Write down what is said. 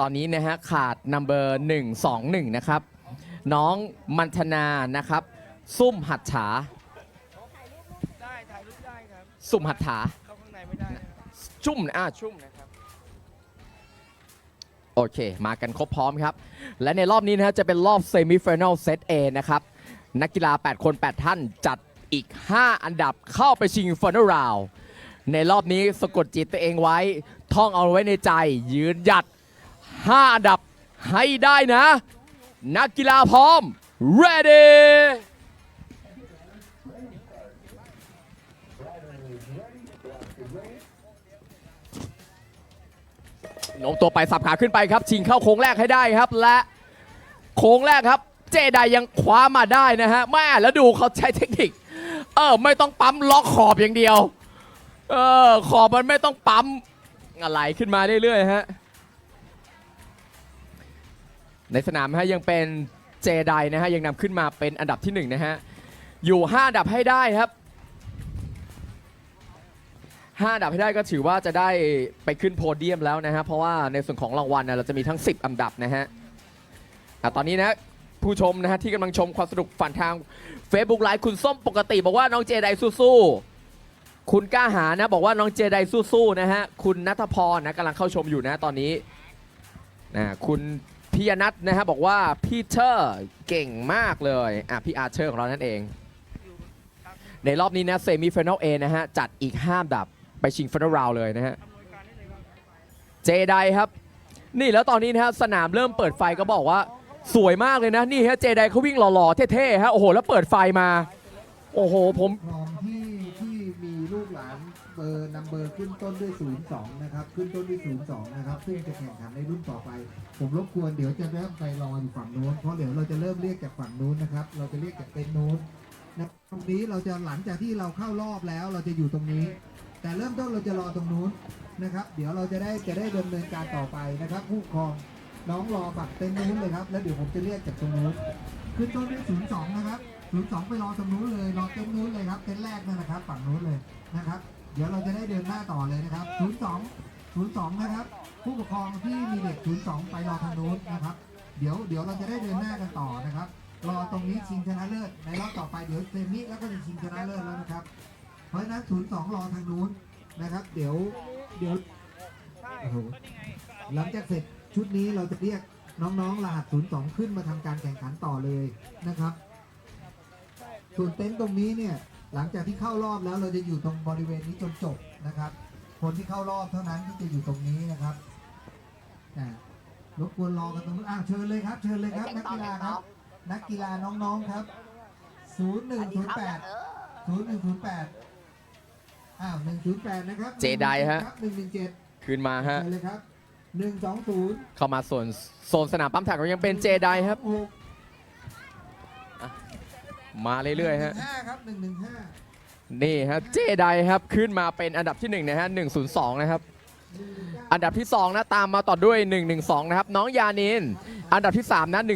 ตอนนี้นะฮะขาดนัมเบอร์หนึ่งสองหนึ่งนะครับ น้องมันธนานะครับ ซุ่มหัดฉา ได้ถ่ายรูปได้ครับ ซุ่มหัดถาเข้าข้างในไม่ได้นะครับชุ่มนะอ่าชุ่มนะครับ โอเค มากันครบพร้อมครับ และในรอบนี้นะฮะจะเป็นรอบเซมิฟิแนลเซต A นะครับ นักกีฬา 8 คน 8 ท่านจัดอีก 5 อันดับเข้าไปชิงฟิแนลราวในรอบนี้สะกดจิตตัวเองไว้ ท่องเอาไว้ในใจ ยืนหยัด 5 อันดับให้ได้นะ นักกีฬาพร้อม ready โน้มตัวไปสับขาขึ้นไปครับ ชิงเข้าโค้งแรกให้ได้ครับ และโค้งแรกครับ เจไดยังคว้ามาได้นะฮะแม่แล้วดูเขาใช้เทคนิค เออ ไม่ต้องปั๊มล็อกขอบอย่างเดียว เออ ขอบมันไม่ต้องปั๊มอะไรขึ้นมาเรื่อยๆฮะ ในสนามฮะยังเป็นเจไดนะฮะยังนำขึ้นมาเป็นอันดับที่หนึ่งนะฮะอยู่ 5 อันดับให้ได้ครับ 5 อันดับให้ได้ก็ถือว่าจะได้ไปขึ้นโพเดียมแล้วนะฮะเพราะว่าในส่วนของรางวัลนะเราจะมีทั้ง 10 อันดับนะฮะอะตอนนี้นะผู้ชมนะฮะที่กำลังชมความสนุกฝันทาง Facebook ไลฟ์คุณส้มปกติ บอกว่าน้องเจไดสู้ๆคุณกล้าหานะบอกว่าน้องเจไดสู้ๆนะฮะคุณนัทพรนะกำลังเข้าชมอยู่นะตอนนี้นะคุณ พิยนัทนะฮะบอกว่าพี่เชอร์เก่งมากเลยอะพี่อาร์เชอร์ของเรานั่นเอง ในรอบนี้นะเซมิฟิแนลเอนะฮะจัดอีก5อันดับไปชิงฟิแนลราวเลยนะฮะเจไดครับ นี่แล้วตอนนี้นะฮะสนามเริ่มเปิดไฟก็บอกว่าสวยมากเลยนะนี่ฮะเจไดเขาวิ่งหล่อๆเท่ๆฮะโอ้โหแล้วเปิดไฟมา โอ้โหผมครองที่ที่มีลูกหลาน บอร์นัมเบอร์ขึ้นต้นด้วย 02 นะครับ ขึ้นต้นด้วย 02 นะครับ ซึ่งจะแข่งขันในรุ่นต่อไป ผมรบกวนเดี๋ยวจะเริ่มไปรออยู่ฝั่งโน้น เพราะเดี๋ยวเราจะเริ่มเรียกจากฝั่งโน้นนะครับ เราจะเรียกจากเต็นท์นู้นนะตรงนี้เราจะหลังจากที่เราเข้ารอบแล้ว เราจะอยู่ตรงนี้ แต่เริ่มต้นเราจะรอตรงนู้นนะครับ เดี๋ยวเราจะได้จะได้ดำเนินการต่อไปนะครับ ผู้กครองน้องรอบัตรเต็นท์นู้นเลยครับ แล้วเดี๋ยวผมจะเรียกจากตรงนู้น ขึ้นต้นด้วย 02 นะครับ 02 ไปรอตรงนู้นเลย รอเต็นท์นู้นเลยครับ เต็นท์แรกนั่นนะครับ ฝั่งนู้นเลยนะครับ เดี๋ยวเราจะได้เดินหน้าต่อเลยนะครับ 02 02 นะครับ ผู้ปกครองที่มีเด็ก 02 ไปรอทางนู้นนะครับ เดี๋ยวเดี๋ยวเราจะได้เดินหน้ากันต่อนะครับ รอตรงนี้ชิงชนะเลิศในรอบต่อไปเดี๋ยวเซมิแล้วก็จะชิงชนะเลิศแล้วนะครับ เพราะฉะนั้น 02 รอทางนู้นนะครับ เดี๋ยวเดี๋ยวใช่โอ้โหหลังจากเสร็จชุดนี้เราจะเรียกน้องๆรหัส 02 ขึ้นมาทำการแข่งขันต่อเลยนะครับ ส่วนเต็นท์ตรงนี้เนี่ย หลังจากที่เข้ารอบแล้วเราจะอยู่ตรงบริเวณนี้จนจบนะครับ คนที่เข้ารอบเท่านั้นที่จะอยู่ตรงนี้นะครับอ่ารบกวนรอกันตรงนู้นอ้าวเชิญเลยครับ เชิญเลยครับ นักกีฬาครับ นักกีฬาน้องๆครับ 0108 0108อ้าว108นะครับเจไดฮะครับ117ขึ้นมาฮะ เชิญเลยครับหนึ่งสองศูนย์เข้ามาส่วนโซนสนามปั๊มแท็กก็ยังเป็นเจไดครับ มาเรื่อยๆฮะห้าครับหนึ่งหนึ่งห้านี่ฮะเจไดครับขึ้นมาเป็นอันดับที่1นะฮะ102 นะครับ อันดับที่ 2 นะ ตามมาต่อด้วย 112 นะครับ น้องยานิน อันดับที่ 3 นะ1